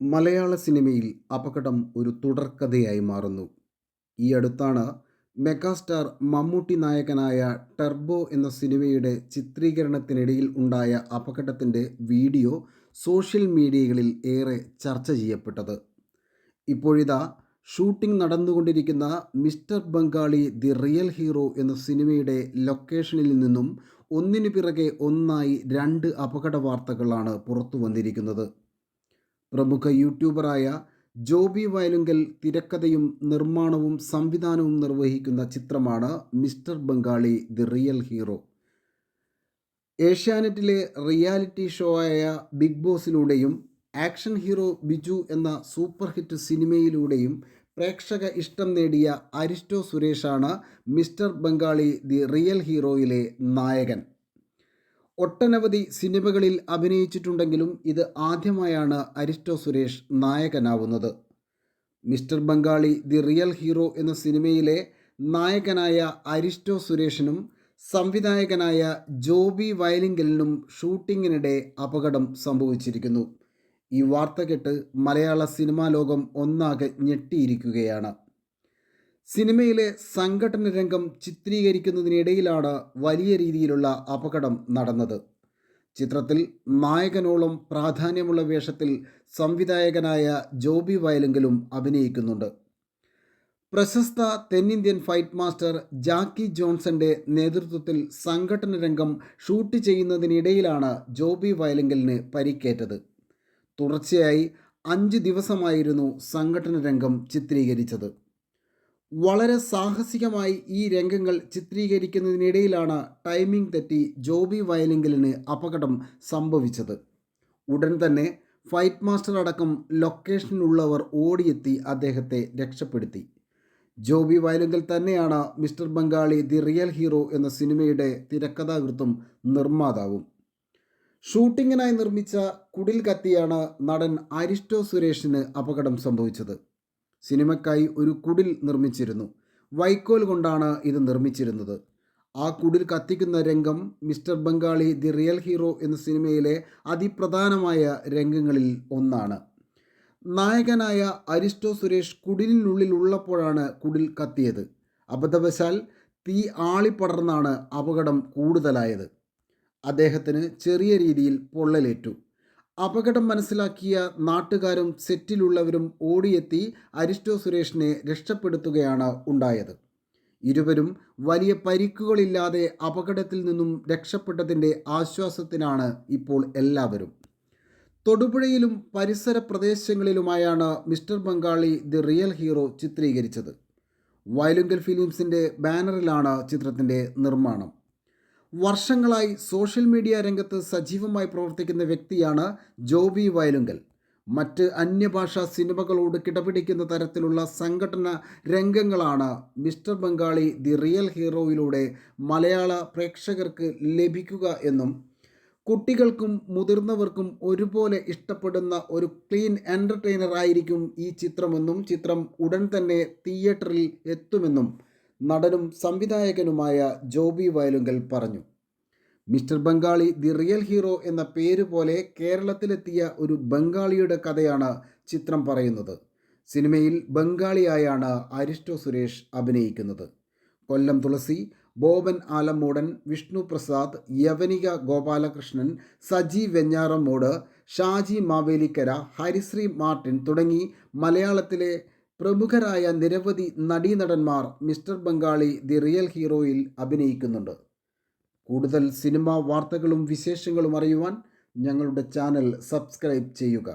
മലയാള സിനിമയിൽ അപകടം ഒരു തുടർക്കഥയായി മാറുന്നു. ഈ അടുത്താണ് മെഗാസ്റ്റാർ മമ്മൂട്ടി നായകനായ ടെർബോ എന്ന സിനിമയുടെ ചിത്രീകരണത്തിനിടയിൽ ഉണ്ടായ അപകടത്തിന്റെ വീഡിയോ സോഷ്യൽ മീഡിയകളിൽ ഏറെ ചർച്ച ചെയ്യപ്പെട്ടത്. ഇപ്പോഴിതാ ഷൂട്ടിംഗ് നടന്നുകൊണ്ടിരിക്കുന്ന Mister Bengali the Real Hero എന്ന സിനിമയുടെ ലൊക്കേഷനിൽ നിന്നും ഒന്നിനു പിറകെ ഒന്നായി രണ്ട് അപകട വാർത്തകളാണ് പുറത്തു വന്നിരിക്കുന്നത് പ്രമുഖ യൂട്യൂബറായ ജോബി വയലുങ്കൽ തിരക്കഥയും നിർമ്മാണവും സംവിധാനവും നിർവഹിക്കുന്ന ചിത്രമാണ് Mister Bengali the Real Hero. ഏഷ്യാനെറ്റിലെ റിയാലിറ്റി ഷോ ആയ ബിഗ് ബോസിലൂടെയും ആക്ഷൻ ഹീറോ ബിജു എന്ന സൂപ്പർ ഹിറ്റ് സിനിമയിലൂടെയും പ്രേക്ഷക ഇഷ്ടം നേടിയ അരിസ്റ്റോ സുരേഷാണ് മിസ്റ്റർ ബംഗാളി ദി റിയൽ ഹീറോയിലെ നായകൻ. ഒട്ടനവധി സിനിമകളിൽ അഭിനയിച്ചിട്ടുണ്ടെങ്കിലും ഇത് ആദ്യമായാണ് Aristo Suresh നായകനാവുന്നത്. Mister Bengali the Real Hero എന്ന സിനിമയിലെ നായകനായ അരിസ്റ്റോ സുരേഷിനും സംവിധായകനായ ജോബി വയലിംഗലിനും ഷൂട്ടിങ്ങിനിടെ അപകടം സംഭവിച്ചിരിക്കുന്നു. ഈ വാർത്ത കേട്ട് മലയാള സിനിമാ ലോകം ഒന്നാകെ ഞെട്ടിയിരിക്കുകയാണ്. സിനിമയിലെ സംഘടന രംഗം ചിത്രീകരിക്കുന്നതിനിടയിലാണ് വലിയ രീതിയിലുള്ള അപകടം നടന്നത്. ചിത്രത്തിൽ നായകനോളം പ്രാധാന്യമുള്ള വേഷത്തിൽ സംവിധായകനായ ജോബി വയലെങ്കിലും അഭിനയിക്കുന്നുണ്ട്. പ്രശസ്ത തെന്നിന്ത്യൻ ഫൈറ്റ് മാസ്റ്റർ ജാക്കി ജോൺസന്റെ നേതൃത്വത്തിൽ സംഘടന രംഗം ഷൂട്ട് ചെയ്യുന്നതിനിടയിലാണ് ജോബി വയലെങ്കലിന് പരിക്കേറ്റത്. തുടർച്ചയായി അഞ്ച് ദിവസമായിരുന്നു സംഘടന രംഗം ചിത്രീകരിച്ചത്. വളരെ സാഹസികമായി ഈ രംഗങ്ങൾ ചിത്രീകരിക്കുന്നതിനിടയിലാണ് ടൈമിംഗ് തെറ്റി ജോബി വയലിംഗലിന് അപകടം സംഭവിച്ചത്. ഉടൻ തന്നെ ഫൈറ്റ് മാസ്റ്റർ അടക്കം ലൊക്കേഷനിലുള്ളവർ ഓടിയെത്തി അദ്ദേഹത്തെ രക്ഷപ്പെടുത്തി. ജോബി വയലിംഗൽ തന്നെയാണ് Mister Bengali the Real Hero എന്ന സിനിമയുടെ തിരക്കഥാകൃത്തും നിർമ്മാതാവും. ഷൂട്ടിങ്ങിനായി നിർമ്മിച്ച കുടിൽ കത്തിയാണ് നടൻ അരിസ്റ്റോ സുരേഷിന് അപകടം സംഭവിച്ചത്. സിനിമയ്ക്കായി ഒരു കുടിൽ നിർമ്മിച്ചിരുന്നു. വൈക്കോൽ കൊണ്ടാണ് ഇത് നിർമ്മിച്ചിരുന്നത്. ആ കുടിൽ കത്തിക്കുന്ന രംഗം Mister Bengali the Real Hero എന്ന സിനിമയിലെ അതിപ്രധാനമായ രംഗങ്ങളിൽ ഒന്നാണ്. നായകനായ അരിസ്റ്റോ സുരേഷ് കുടിലിനുള്ളിൽ ഉള്ളപ്പോഴാണ് കുടിൽ കത്തിയത്. അബദ്ധവശാൽ തീ ആളിപ്പടർന്നാണ് അപകടം കൂടുതലായത്. അദ്ദേഹത്തിന് ചെറിയ രീതിയിൽ പൊള്ളലേറ്റു. അപകടം മനസ്സിലാക്കിയ നാട്ടുകാരും സെറ്റിലുള്ളവരും ഓടിയെത്തി അരിസ്റ്റോ സുരേഷിനെ രക്ഷപ്പെടുത്തുകയാണ് ഉണ്ടായത്. ഇരുവരും വലിയ പരിക്കുകളില്ലാതെ അപകടത്തിൽ നിന്നും രക്ഷപ്പെട്ടതിന്റെ ആശ്വാസത്തിനാണ് ഇപ്പോൾ എല്ലാവരും. തൊടുപുഴയിലും പരിസര പ്രദേശങ്ങളിലുമായാണ് Mister Bengali the Real Hero ചിത്രീകരിച്ചത്. വയലുങ്കൽ ഫിലിംസിന്റെ ബാനറിലാണ് ചിത്രത്തിന്റെ നിർമ്മാണം. വർഷങ്ങളായി സോഷ്യൽ മീഡിയ രംഗത്ത് സജീവമായി പ്രവർത്തിക്കുന്ന വ്യക്തിയാണ് ജോബി വയലുങ്കൽ. മറ്റ് അന്യഭാഷാ സിനിമകളോട് കിടപിടിക്കുന്ന തരത്തിലുള്ള സംഘടന രംഗങ്ങളാണ് മിസ്റ്റർ ബംഗാളി ദി റിയൽ ഹീറോയിലൂടെ മലയാള പ്രേക്ഷകർക്ക് ലഭിക്കുക എന്നും കുട്ടികൾക്കും മുതിർന്നവർക്കും ഒരുപോലെ ഇഷ്ടപ്പെടുന്ന ഒരു ക്ലീൻ എന്റർടൈനർ ആയിരിക്കും ഈ ചിത്രമെന്നും ചിത്രം ഉടൻ തന്നെ തിയേറ്ററിൽ എത്തുമെന്നും നടനും സംവിധായകനുമായ ജോബി വയലുങ്കൽ പറഞ്ഞു. Mister Bengali the Real Hero എന്ന പേര് പോലെ കേരളത്തിലെത്തിയ ഒരു ബംഗാളിയുടെ കഥയാണ് ചിത്രം പറയുന്നത്. സിനിമയിൽ ബംഗാളിയായാണ് അരിസ്റ്റോ സുരേഷ് അഭിനയിക്കുന്നത്. കൊല്ലം തുളസി ബോബൻ ആലമ്മൂടൻ വിഷ്ണു പ്രസാദ് യവനിക ഗോപാലകൃഷ്ണൻ സജി വെഞ്ഞാറമ്മൂട് ഷാജി മാവേലിക്കര ഹരിശ്രീ മാർട്ടിൻ തുടങ്ങി മലയാളത്തിലെ പ്രമുഖരായ നിരവധി നടീനടന്മാർ മിസ്റ്റർ ബംഗാളി ദി റിയൽ ഹീറോയിൽ അഭിനയിക്കുന്നുണ്ട്. കൂടുതൽ സിനിമാ വാർത്തകളും വിശേഷങ്ങളും അറിയുവാൻ ഞങ്ങളുടെ ചാനൽ സബ്സ്ക്രൈബ് ചെയ്യുക.